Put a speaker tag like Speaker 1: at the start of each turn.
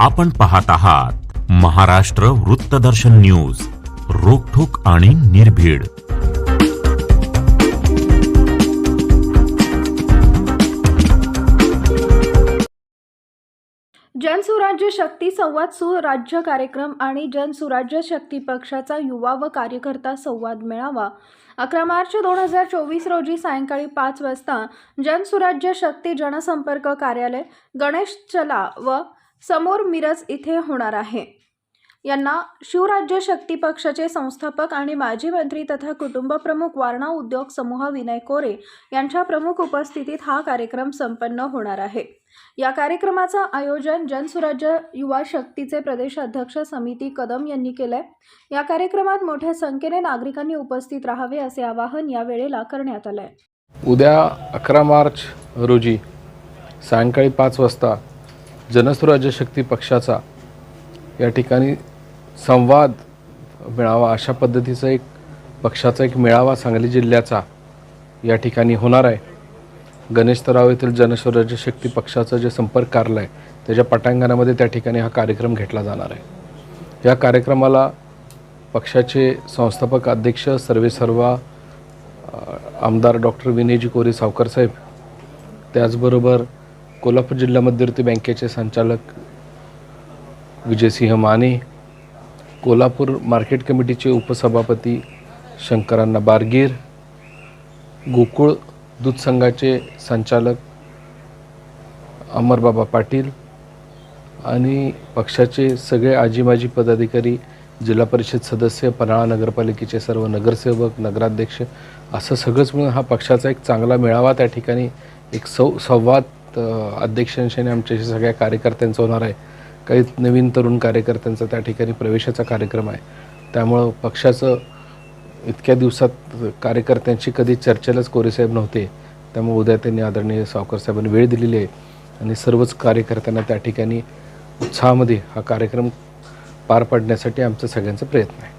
Speaker 1: आपण पाहत आहात महाराष्ट्र वृत्तदर्शन न्यूज रोखोक आणि निर्भीड.
Speaker 2: जनसुराज्य शक्ती संवाद सुराज्य कार्यक्रम आणि जनसुराज्य शक्ती पक्षाचा युवा व कार्यकर्ता संवाद मेळावा. अकरा मार्च दोन हजार चोवीस रोजी सायंकाळी पाच वाजता जनसुराज्य शक्ती जनसंपर्क कार्यालय गणेश चला व समोर मिरज इथे होणार आहे. यांना शिवराज्य शक्ती पक्षाचे संस्थापक आणि माजी मंत्री तथा कुटुंब प्रमुख वारणा उद्योग समूह विनय कोरे यांच्या प्रमुख उपस्थितीत हा कार्यक्रम संपन्न होणार आहे. या कार्यक्रमाचं आयोजन जनसुराज्य युवा शक्तीचे प्रदेश अध्यक्ष समिती कदम यांनी केलंय. या कार्यक्रमात मोठ्या संख्येने नागरिकांनी उपस्थित राहावे असे आवाहन या वेळेला करण्यात आलंय.
Speaker 3: उद्या अकरा मार्च रोजी सायंकाळी पाच वाजता जनसुराज्य शक्ती पक्षाचा या ठिकाणी संवाद मिळावा अशा पद्धतीचा एक पक्षाचा एक मेळावा सांगली जिल्ह्याचा या ठिकाणी होणार आहे. गणेश तराव येथील जनस्वराज्य शक्ती पक्षाचं जे संपर्क कार्यालय आहे त्याच्या पटांगणामध्ये त्या ठिकाणी हा कार्यक्रम घेतला जाणार आहे. या कार्यक्रमाला पक्षाचे संस्थापक अध्यक्ष सर्वेसर्वा आमदार डॉक्टर विनयजी कोरी सावकर साहेब त्याचबरोबर कोल्हापूर जिल्हा मध्यवर्ती बँकेचे संचालक विजयसिंह माने कोल्हापूर मार्केट कमिटीचे उपसभापती शंकरांना बारगीर गोकुळ दूध संघाचे संचालक अमरबाबा पाटील आणि पक्षाचे सगळे आजी माजी पदाधिकारी जिल्हा परिषद सदस्य पन्हाळा नगरपालिकेचे सर्व नगरसेवक नगराध्यक्ष असं सगळंच मिळून हा पक्षाचा एक चांगला मेळावा त्या ठिकाणी एक सौ संवाद अध्यक्षांशी आणि आमच्याशी सगळ्या कार्यकर्त्यांचं होणार आहे. काही नवीन तरुण कार्यकर्त्यांचा त्या ठिकाणी प्रवेशाचा कार्यक्रम आहे. त्यामुळं पक्षाचं इतक्या दिवसात कार्यकर्त्यांशी कधी चर्चेलाच कोरेसाहेब नव्हते. त्यामुळे उद्या त्यांनी आदरणीय सावकर साहेबांनी वेळ दिलेली आहे आणि सर्वच कार्यकर्त्यांना त्या ठिकाणी उत्साहामध्ये हा कार्यक्रम पार पाडण्यासाठी आमचा सगळ्यांचा प्रयत्न आहे.